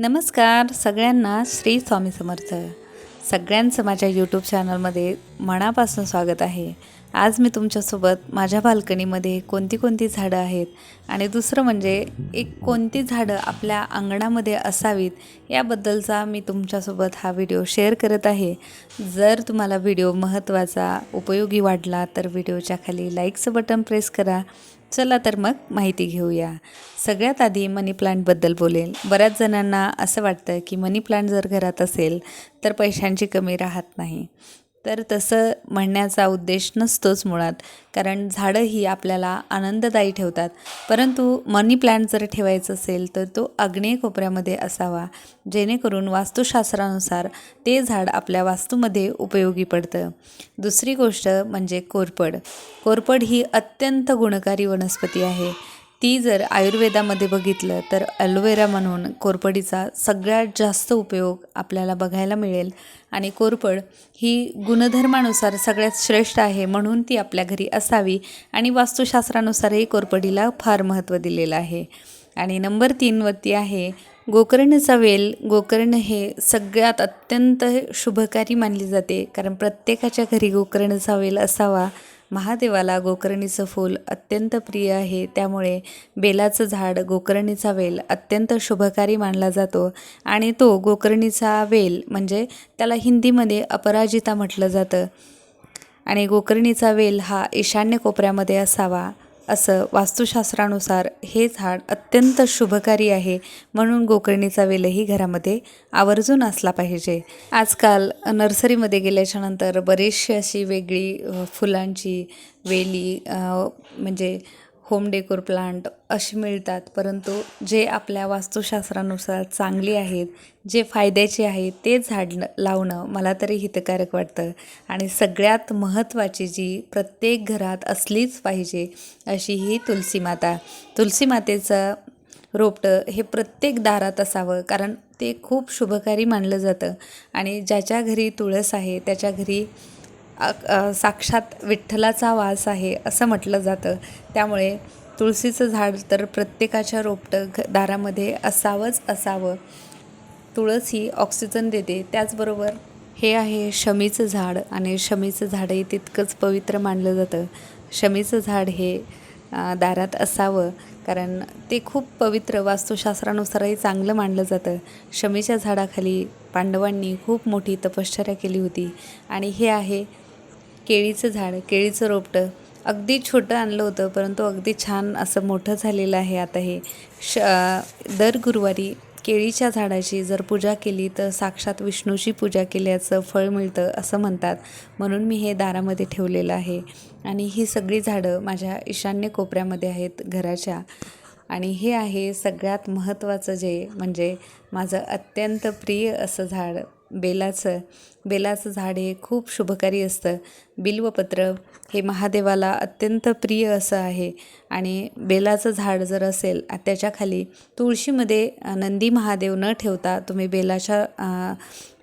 नमस्कार सगळ्यांना श्री स्वामी समर्थ. सगळ्यांचं माझ्या यूट्यूब चॅनलमध्ये मनापासून स्वागत आहे. आज मी तुमच्यासोबत माझ्या बाल्कनीमध्ये कोणती कोणती झाडं आहेत आणि दुसरं म्हणजे एक कोणती झाडं आपल्या अंगणामध्ये असावीत याबद्दलचा मी तुमच्यासोबत हा व्हिडिओ शेअर करत आहे. जर तुम्हाला व्हिडिओ महत्त्वाचा उपयोगी वाटला तर व्हिडिओच्या खाली लाईकचं बटन प्रेस करा. चला तर मग माहिती घेऊया. सगळ्यात आधी मनी प्लांटबद्दल बोलेल. बऱ्याच जणांना असं वाटतं की मनी प्लांट जर घरात असेल तर पैशांची कमी राहत नाही. तर तसं म्हणण्याचा उद्देश नसतोच मुळात. कारण झाडं ही आपल्याला आनंददायी ठेवतात. परंतु मनी प्लांट जर ठेवायचं असेल तर तो आग्नेय कोपऱ्यामध्ये असावा. जेणेकरून वास्तुशास्त्रानुसार ते झाड आपल्या वास्तूमध्ये उपयोगी पडतं. दुसरी गोष्ट म्हणजे कोरपड. कोरपड ही अत्यंत गुणकारी वनस्पती आहे. ती जर आयुर्वेदामध्ये बघितलं तर अलोवेरा म्हणून कोरपडीचा सगळ्यात जास्त उपयोग आपल्याला बघायला मिळेल. आणि कोरपड ही गुणधर्मानुसार सगळ्यात श्रेष्ठ आहे म्हणून ती आपल्या घरी असावी आणि वास्तुशास्त्रानुसारही कोरपडीला फार महत्त्व दिलेलं आहे. आणि नंबर तीनवरती आहे गोकर्णचा वेल गोकर्ण हे सगळ्यात अत्यंत शुभकारी मानली जाते कारण प्रत्येकाच्या घरी गोकर्णचा वेल असावा. महादेवाला गोकर्णीचं फूल अत्यंत प्रिय आहे त्यामुळे बेलाचं झाड गोकर्णीचा वेल अत्यंत शुभकारी मानला जातो. आणि तो गोकर्णीचा वेल म्हणजे त्याला हिंदीमध्ये अपराजिता म्हटलं जातं. आणि गोकर्णीचा वेल हा ईशान्य कोपऱ्यामध्ये असावा. असं वास्तुशास्त्रानुसार हे झाड अत्यंत शुभकारी आहे म्हणून गोकर्णीचा वेलही घरामध्ये आवर्जून असला पाहिजे. आजकाल नर्सरीमध्ये गेल्याच्यानंतर बरीचशी अशी वेगळी फुलांची वेली म्हणजे होम डेकोर प्लांट अशी मिळतात. परंतु जे आपल्या वास्तुशास्त्रानुसार चांगली आहेत जे फायद्याचे आहेत ते झाड लावणं मला तरी हितकारक वाटतं. आणि सगळ्यात महत्त्वाची जी प्रत्येक घरात असलीच पाहिजे अशी ही तुलसी माता. तुलसी मातेचं रोपटं हे प्रत्येक दारात असावं कारण ते खूप शुभकारी मानलं जातं. आणि ज्याच्या घरी तुळस आहे त्याच्या घरी साक्षात विठ्ठलाचा वास आहे असं म्हटलं जातं. त्यामुळे तुळशीचं झाड तर प्रत्येकाच्या रोपटं घ दारामध्ये असावंच असावं. तुळस ही ऑक्सिजन देते. त्याचबरोबर हे आहे शमीचं झाड आणि शमीचं झाडही तितकंच पवित्र मानलं जातं. शमीचं झाड हे दारात असावं कारण ते खूप पवित्र वास्तुशास्त्रानुसारही चांगलं मानलं जातं. शमीच्या झाडाखाली पांडवांनी खूप मोठी तपश्चर्या केली होती आणि हे आहे केळीचं झाड केळीचं रोपटं अगदी छोटं आणलं होतं परंतु अगदी छान असं मोठं झालेलं आहे आता हे. श दर गुरुवारी केळीच्या झाडाची जर पूजा केली तर साक्षात विष्णूची पूजा केल्याचं फळ मिळतं असं म्हणतात. म्हणून मी हे दारामध्ये ठेवलेलं आहे. आणि ही सगळी झाडं माझ्या ईशान्य कोपऱ्यामध्ये आहेत घराच्या. आणि हे आहे सगळ्यात महत्त्वाचं जे म्हणजे माझं अत्यंत प्रिय असं झाड. बेलाचं बेलाचं झाड हे खूप शुभकारी असतं. बिल्वपत्र हे महादेवाला अत्यंत प्रिय असं आहे. आणि बेलाचं झाड जर असेल त्याच्याखाली तुळशीमध्ये नंदी महादेव न ठेवता तुम्ही बेलाच्या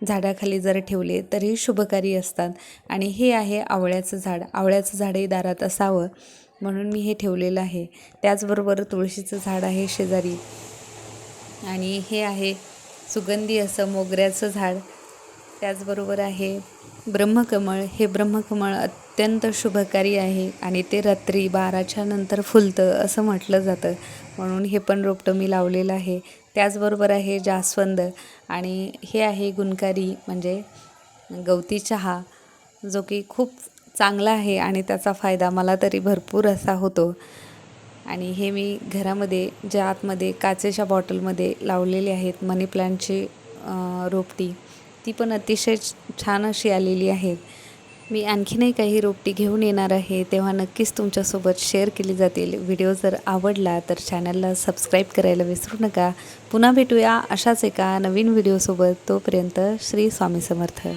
झाडाखाली जर ठेवले तरी शुभकारी असतात. आणि हे आहे आवळ्याचं झाड. आवळ्याचं झाडही दारात असावं म्हणून मी हे ठेवलेलं आहे. त्याचबरोबर तुळशीचं झाड आहे शेजारी. आणि हे आहे सुगंधी असं मोगऱ्याचं झाड. त्याचबरोबर आहे ब्रह्मकमळ. हे ब्रह्मकमळ अत्यंत शुभकारी आहे आणि ते रात्री बाराच्या नंतर फुलतं असं म्हटलं जातं. म्हणून हे पण रोपटं मी लावलेलं आहे. त्याचबरोबर आहे जास्वंद आणि हे आहे गुणकारी म्हणजे गवती चहा जो की खूप चांगला आहे आणि त्याचा फायदा मला तरी भरपूर असा होतो. आणि हे मी घरामध्ये ज्या आतमध्ये काचेच्या बॉटलमध्ये लावलेले आहेत मनी प्लांटची रोपटी. ती पण अतिशय छान अशी आलेली आहे. मी आणखीनही काही रोपटी घेऊन येणार आहे. तेव्हा नक्कीच तुमच्यासोबत शेअर केली जातील. व्हिडिओ जर आवडला तर चॅनलला सबस्क्राईब करायला विसरू नका. पुन्हा भेटूया अशाच एका नवीन व्हिडिओसोबत तोपर्यंत श्री स्वामी समर्थ.